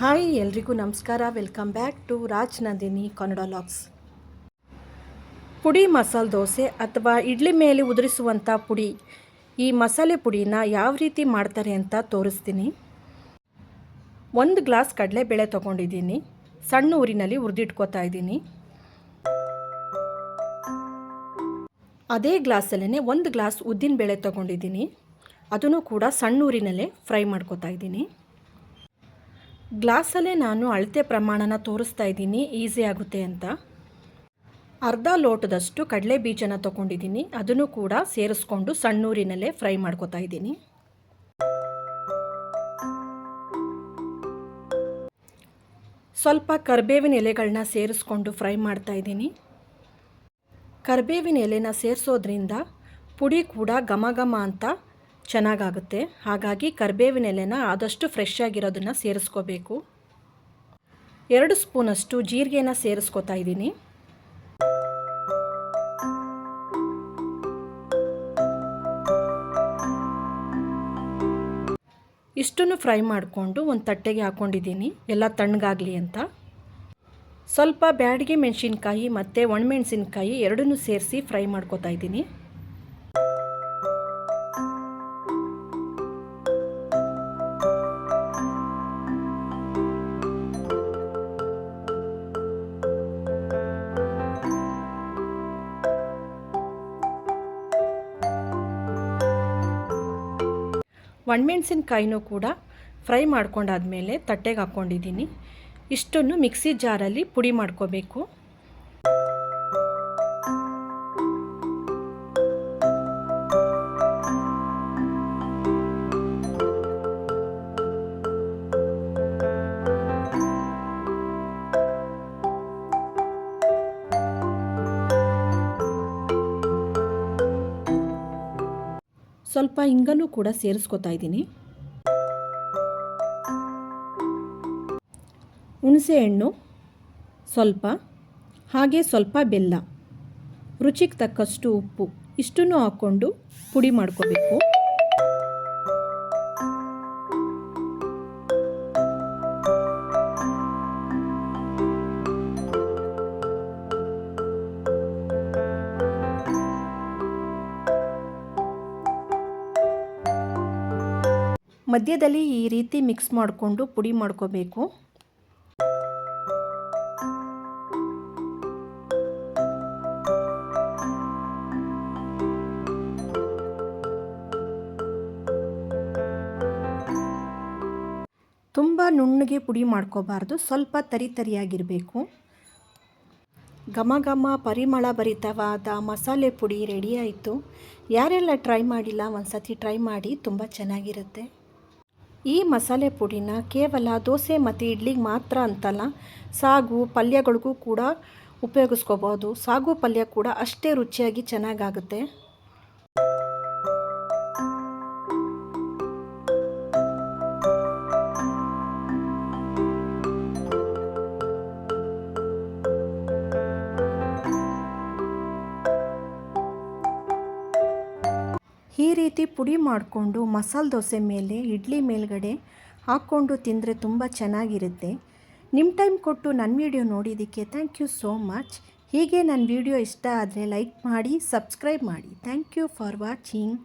Hi, ಎಲ್ರಿಗೂ ನಮಸ್ಕಾರ. Welcome back to Raj Nandini Kannada vlogs ಪುಡಿ ಮಸಾಲೆ ದೋಸೆ ಅಥವಾ ಇಡ್ಲಿ ಮೇಲೆ ಉದುರಿಸುವಂಥ ಪುಡಿ. ಈ ಮಸಾಲೆ ಪುಡಿನ ಯಾವ ರೀತಿ ಮಾಡ್ತಾರೆ ಅಂತ ತೋರಿಸ್ತೀನಿ. ಒಂದು ಗ್ಲಾಸ್ ಕಡಲೆಬೇಳೆ ತೊಗೊಂಡಿದ್ದೀನಿ. ಸಣ್ಣ ಊರಿನಲ್ಲಿ ಹುರಿದಿಟ್ಕೋತಾ ಇದ್ದೀನಿ. ಅದೇ ಗ್ಲಾಸಲ್ಲೇ ಒಂದು ಗ್ಲಾಸ್ ಉದ್ದಿನಬೇಳೆ ತೊಗೊಂಡಿದ್ದೀನಿ. ಅದನ್ನು ಕೂಡ ಸಣ್ಣ ಊರಿನಲ್ಲೇ ಫ್ರೈ ಮಾಡ್ಕೋತಾ ಇದ್ದೀನಿ. ಗ್ಲಾಸಲ್ಲೇ ನಾನು ಅಳತೆ ಪ್ರಮಾಣನ ತೋರಿಸ್ತಾ ಇದ್ದೀನಿ, ಈಸಿ ಆಗುತ್ತೆ ಅಂತ. ಅರ್ಧ ಲೋಟದಷ್ಟು ಕಡಲೆ ಬೀಜನ ತೊಗೊಂಡಿದ್ದೀನಿ, ಅದನ್ನು ಕೂಡ ಸೇರಿಸ್ಕೊಂಡು ಸಣ್ಣೂರಿನಲ್ಲೇ ಫ್ರೈ ಮಾಡ್ಕೋತಾ ಇದ್ದೀನಿ. ಸ್ವಲ್ಪ ಕರ್ಬೇವಿನ ಎಲೆಗಳನ್ನ ಸೇರಿಸ್ಕೊಂಡು ಫ್ರೈ ಮಾಡ್ತಾ ಇದ್ದೀನಿ. ಕರ್ಬೇವಿನ ಎಲೆನ ಸೇರಿಸೋದ್ರಿಂದ ಪುಡಿ ಕೂಡ ಘಮ ಘಮ ಅಂತ ಚೆನ್ನಾಗಾಗುತ್ತೆ. ಹಾಗಾಗಿ ಕರಿಬೇವಿನ ಎಲೆನ ಆದಷ್ಟು ಫ್ರೆಶ್ ಆಗಿರೋದನ್ನು ಸೇರಿಸ್ಕೋಬೇಕು. ಎರಡು ಸ್ಪೂನಷ್ಟು ಜೀರಿಗೆನ ಸೇರಿಸ್ಕೋತಾ ಇದ್ದೀನಿ. ಇಷ್ಟನ್ನು ಫ್ರೈ ಮಾಡಿಕೊಂಡು ಒಂದು ತಟ್ಟೆಗೆ ಹಾಕ್ಕೊಂಡಿದ್ದೀನಿ ಎಲ್ಲ ತಣ್ಣಗಾಗಲಿ ಅಂತ. ಸ್ವಲ್ಪ ಬ್ಯಾಡಿಗೆ ಮೆಣಸಿನ್ಕಾಯಿ ಮತ್ತು ಒಣಮೆಣಸಿನ್ಕಾಯಿ ಎರಡನ್ನೂ ಸೇರಿಸಿ ಫ್ರೈ ಮಾಡ್ಕೋತಾ ಇದ್ದೀನಿ. ಒಣಮೆಣಸಿನ್ಕಾಯಿನೂ ಕೂಡ ಫ್ರೈ ಮಾಡ್ಕೊಂಡಾದ್ಮೇಲೆ ತಟ್ಟೆಗೆ ಹಾಕ್ಕೊಂಡಿದ್ದೀನಿ. ಇಷ್ಟನ್ನು ಮಿಕ್ಸಿ ಜಾರಲ್ಲಿ ಪುಡಿ ಮಾಡ್ಕೋಬೇಕು. ಸ್ವಲ್ಪ ಹಿಂಗನ್ನು ಕೂಡ ಸೇರಿಸ್ಕೊತಾ ಇದ್ದೀನಿ. ಹುಣಸೆಹಣ್ಣು ಸ್ವಲ್ಪ, ಹಾಗೆ ಸ್ವಲ್ಪ ಬೆಲ್ಲ. ರುಚಿಗೆ ತಕ್ಕಷ್ಟು ಉಪ್ಪು. ಇಷ್ಟನ್ನು ಹಾಕ್ಕೊಂಡು ಪುಡಿ ಮಾಡ್ಕೋಬೇಕು. ಮಧ್ಯದಲ್ಲಿ ಈ ರೀತಿ ಮಿಕ್ಸ್ ಮಾಡಿಕೊಂಡು ಪುಡಿ ಮಾಡ್ಕೋಬೇಕು. ತುಂಬ ನುಣ್ಣಗೆ ಪುಡಿ ಮಾಡ್ಕೋಬಾರ್ದು, ಸ್ವಲ್ಪ ತರಿ ತರಿಯಾಗಿರಬೇಕು. ಘಮ ಘಮ ಪರಿಮಳ ಭರಿತವಾದ ಮಸಾಲೆ ಪುಡಿ ರೆಡಿ ಆಯಿತು. ಯಾರೆಲ್ಲ ಟ್ರೈ ಮಾಡಿಲ್ಲ ಒಂದು ಸತಿ ಟ್ರೈ ಮಾಡಿ, ತುಂಬ ಚೆನ್ನಾಗಿರುತ್ತೆ. ಈ ಮಸಾಲೆ ಪುಡಿನ ಕೇವಲ ದೋಸೆ ಮತ್ತು ಇಡ್ಲಿಗೆ ಮಾತ್ರ ಅಂತಲ್ಲ, ಸಾಗು ಪಲ್ಯಗಳಿಗೂ ಕೂಡ ಉಪಯೋಗಿಸ್ಕೋಬೋದು. ಸಾಗು ಪಲ್ಯ ಕೂಡ ಅಷ್ಟೇ ರುಚಿಯಾಗಿ ಚೆನ್ನಾಗಾಗುತ್ತೆ. ಈ ರೀತಿ ಪುಡಿ ಮಾಡಿಕೊಂಡು ಮಸಾಲೆ ದೋಸೆ ಮೇಲೆ, ಇಡ್ಲಿ ಮೇಲ್ಗಡೆ ಹಾಕ್ಕೊಂಡು ತಿಂದರೆ ತುಂಬ ಚೆನ್ನಾಗಿರುತ್ತೆ. ನಿಮ್ಮ ಟೈಮ್ ಕೊಟ್ಟು ನನ್ನ ವಿಡಿಯೋ ನೋಡಿದ್ದಕ್ಕೆ ಥ್ಯಾಂಕ್ ಯು ಸೋ ಮಚ್ ಹೀಗೆ ನನ್ನ ವಿಡಿಯೋ ಇಷ್ಟ ಆದರೆ ಲೈಕ್ ಮಾಡಿ, ಸಬ್ಸ್ಕ್ರೈಬ್ ಮಾಡಿ. Thank you for watching